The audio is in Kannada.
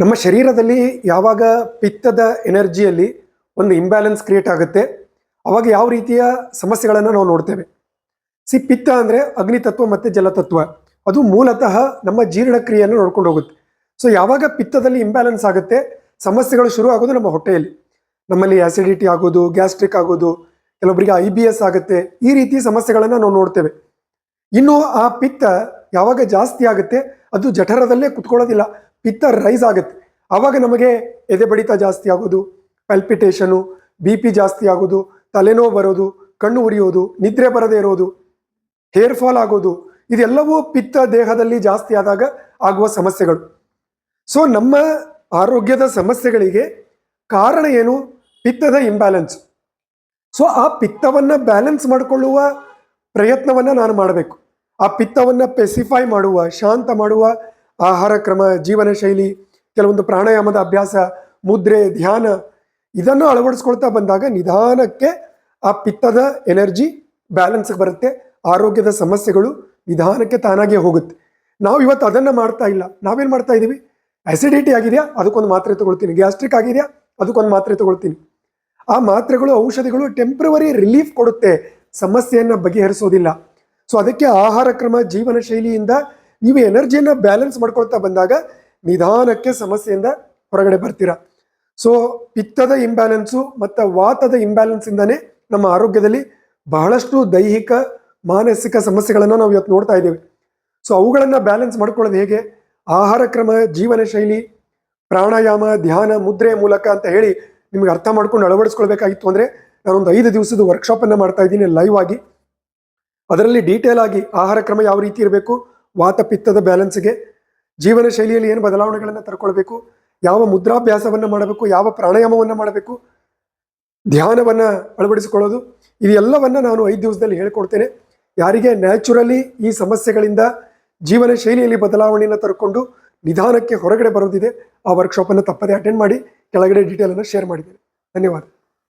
ನಮ್ಮ ಶರೀರದಲ್ಲಿ ಯಾವಾಗ ಪಿತ್ತದ ಎನರ್ಜಿಯಲ್ಲಿ ಒಂದು ಇಂಬ್ಯಾಲೆನ್ಸ್ ಕ್ರಿಯೇಟ್ ಆಗುತ್ತೆ, ಅವಾಗ ಯಾವ ರೀತಿಯ ಸಮಸ್ಯೆಗಳನ್ನು ನಾವು ನೋಡ್ತೇವೆ? ಸಿ, ಪಿತ್ತ ಅಂದರೆ ಅಗ್ನಿತತ್ವ ಮತ್ತು ಜಲತತ್ವ ಅದು ಮೂಲತಃ ನಮ್ಮ ಜೀರ್ಣಕ್ರಿಯೆಯನ್ನು ನೋಡ್ಕೊಂಡು ಹೋಗುತ್ತೆ. ಸೊ ಯಾವಾಗ ಪಿತ್ತದಲ್ಲಿ ಇಂಬ್ಯಾಲೆನ್ಸ್ ಆಗುತ್ತೆ, ಸಮಸ್ಯೆಗಳು ಶುರು ಆಗೋದು ನಮ್ಮ ಹೊಟ್ಟೆಯಲ್ಲಿ. ನಮ್ಮಲ್ಲಿ ಆ್ಯಸಿಡಿಟಿ ಆಗೋದು ಗ್ಯಾಸ್ಟ್ರಿಕ್ ಆಗೋದು ಕೆಲವೊಬ್ಬರಿಗೆ ಐ ಬಿ ಎಸ್ ಆಗುತ್ತೆ, ಈ ರೀತಿ ಸಮಸ್ಯೆಗಳನ್ನು ನಾವು ನೋಡ್ತೇವೆ. ಇನ್ನು ಆ ಪಿತ್ತ ಯಾವಾಗ ಜಾಸ್ತಿ ಆಗುತ್ತೆ, ಅದು ಜಠರದಲ್ಲೇ ಕುತ್ಕೊಳ್ಳೋದಿಲ್ಲ. ಪಿತ್ತ ರೈಸ್ ಆಗುತ್ತೆ. ಆವಾಗ ನಮಗೆ ಎದೆ ಬಡಿತ ಜಾಸ್ತಿ ಆಗೋದು ಪಲ್ಪಿಟೇಷನು ಬಿ ಪಿ ಜಾಸ್ತಿ ಆಗೋದು, ತಲೆನೋವು ಬರೋದು, ಕಣ್ಣು ಉರಿಯೋದು, ನಿದ್ರೆ ಬರದೇ ಇರೋದು ಹೇರ್ ಫಾಲ್ ಆಗೋದು, ಇದೆಲ್ಲವೂ ಪಿತ್ತ ದೇಹದಲ್ಲಿ ಜಾಸ್ತಿ ಆದಾಗ ಆಗುವ ಸಮಸ್ಯೆಗಳು. ಸೊ ನಮ್ಮ ಆರೋಗ್ಯದ ಸಮಸ್ಯೆಗಳಿಗೆ ಕಾರಣ ಏನು? ಪಿತ್ತದ ಇಂಬ್ಯಾಲೆನ್ಸ್ ಸೊ ಆ ಪಿತ್ತವನ್ನು ಬ್ಯಾಲೆನ್ಸ್ ಮಾಡಿಕೊಳ್ಳುವ ಪ್ರಯತ್ನವನ್ನು ನಾನು ಮಾಡಬೇಕು. ಆ ಪಿತ್ತವನ್ನು ಪೆಸಿಫೈ ಮಾಡುವ, ಶಾಂತ ಮಾಡುವ ಆಹಾರ ಕ್ರಮ, ಜೀವನ ಶೈಲಿ, ಕೆಲವೊಂದು ಪ್ರಾಣಾಯಾಮದ ಅಭ್ಯಾಸ, ಮುದ್ರೆ, ಧ್ಯಾನ ಇದನ್ನು ಅಳವಡಿಸ್ಕೊಳ್ತಾ ಬಂದಾಗ ನಿಧಾನಕ್ಕೆ ಆ ಪಿತ್ತದ ಎನರ್ಜಿ ಬ್ಯಾಲೆನ್ಸ್ಗೆ ಬರುತ್ತೆ, ಆರೋಗ್ಯದ ಸಮಸ್ಯೆಗಳು ನಿಧಾನಕ್ಕೆ ತಾನಾಗೆ ಹೋಗುತ್ತೆ. ನಾವು ಇವತ್ತು ಅದನ್ನು ಮಾಡ್ತಾ ಇಲ್ಲ. ನಾವೇನು ಮಾಡ್ತಾ ಇದ್ದೀವಿ? ಅಸಿಡಿಟಿ ಆಗಿದೆಯಾ? ಅದಕ್ಕೊಂದು ಮಾತ್ರೆ ತೊಗೊಳ್ತೀನಿ. ಗ್ಯಾಸ್ಟ್ರಿಕ್ ಆಗಿದೆಯಾ? ಅದಕ್ಕೊಂದು ಮಾತ್ರೆ ತೊಗೊಳ್ತೀನಿ. ಆ ಮಾತ್ರೆಗಳು, ಔಷಧಿಗಳು ಟೆಂಪ್ರವರಿ ರಿಲೀಫ್ ಕೊಡುತ್ತೆ. ಸಮಸ್ಯೆಯನ್ನು ಬಗೆಹರಿಸೋದಿಲ್ಲ. ಸೊ ಅದಕ್ಕೆ ಆಹಾರ ಕ್ರಮ, ಜೀವನ ಶೈಲಿಯಿಂದ ನೀವು ಎನರ್ಜಿಯನ್ನು ಬ್ಯಾಲೆನ್ಸ್ ಮಾಡ್ಕೊಳ್ತಾ ಬಂದಾಗ ನಿಧಾನಕ್ಕೆ ಸಮಸ್ಯೆಯಿಂದ ಹೊರಗಡೆ ಬರ್ತೀರಾ. ಸೊ ಪಿತ್ತದ ಇಂಬ್ಯಾಲೆನ್ಸು ಮತ್ತು ವಾತದ ಇಂಬ್ಯಾಲೆನ್ಸಿಂದನೇ ನಮ್ಮ ಆರೋಗ್ಯದಲ್ಲಿ ಬಹಳಷ್ಟು ದೈಹಿಕ, ಮಾನಸಿಕ ಸಮಸ್ಯೆಗಳನ್ನು ನಾವು ಇವತ್ತು ನೋಡ್ತಾ ಇದ್ದೇವೆ. ಸೊ ಅವುಗಳನ್ನು ಬ್ಯಾಲೆನ್ಸ್ ಮಾಡ್ಕೊಳ್ಳೋದು ಹೇಗೆ? ಆಹಾರ ಕ್ರಮ, ಜೀವನ ಶೈಲಿ, ಪ್ರಾಣಾಯಾಮ, ಧ್ಯಾನ, ಮುದ್ರೆ ಮೂಲಕ ಅಂತ ಹೇಳಿ ನಿಮ್ಗೆ ಅರ್ಥ ಮಾಡ್ಕೊಂಡು ಅಳವಡಿಸ್ಕೊಳ್ಬೇಕಾಗಿತ್ತು ಅಂದರೆ ನಾನೊಂದು ಐದು ದಿವಸದ ವರ್ಕ್ಶಾಪನ್ನು ಮಾಡ್ತಾ ಇದ್ದೀನಿ ಲೈವ್ ಆಗಿ. ಅದರಲ್ಲಿ ಡೀಟೇಲ್ ಆಗಿ ಆಹಾರ ಕ್ರಮ ಯಾವ ರೀತಿ ಇರಬೇಕು ವಾತ ಪಿತ್ತದ ಬ್ಯಾಲೆನ್ಸ್ಗೆ ಜೀವನ ಶೈಲಿಯಲ್ಲಿ ಏನು ಬದಲಾವಣೆಗಳನ್ನು ತರ್ಕೊಳ್ಬೇಕು ಯಾವ ಮುದ್ರಾಭ್ಯಾಸವನ್ನು ಮಾಡಬೇಕು, ಯಾವ ಪ್ರಾಣಾಯಾಮವನ್ನು ಮಾಡಬೇಕು, ಧ್ಯಾನವನ್ನು ಅಳವಡಿಸಿಕೊಳ್ಳೋದು, ಇವೆಲ್ಲವನ್ನು ನಾನು ಐದು ದಿವಸದಲ್ಲಿ ಹೇಳ್ಕೊಡ್ತೇನೆ. ಯಾರಿಗೆ ನ್ಯಾಚುರಲಿ ಈ ಸಮಸ್ಯೆಗಳಿಂದ ಜೀವನ ಶೈಲಿಯಲ್ಲಿ ಬದಲಾವಣೆಯನ್ನು ತರ್ಕೊಂಡು ನಿಧಾನಕ್ಕೆ ಹೊರಗಡೆ ಬರೋದಿದೆ, ಆ ವರ್ಕ್ಶಾಪನ್ನು ತಪ್ಪದೇ ಅಟೆಂಡ್ ಮಾಡಿ, ಕೆಳಗಡೆ ಡೀಟೇಲನ್ನು ಶೇರ್ ಮಾಡಿದ್ದೇನೆ. ಧನ್ಯವಾದ.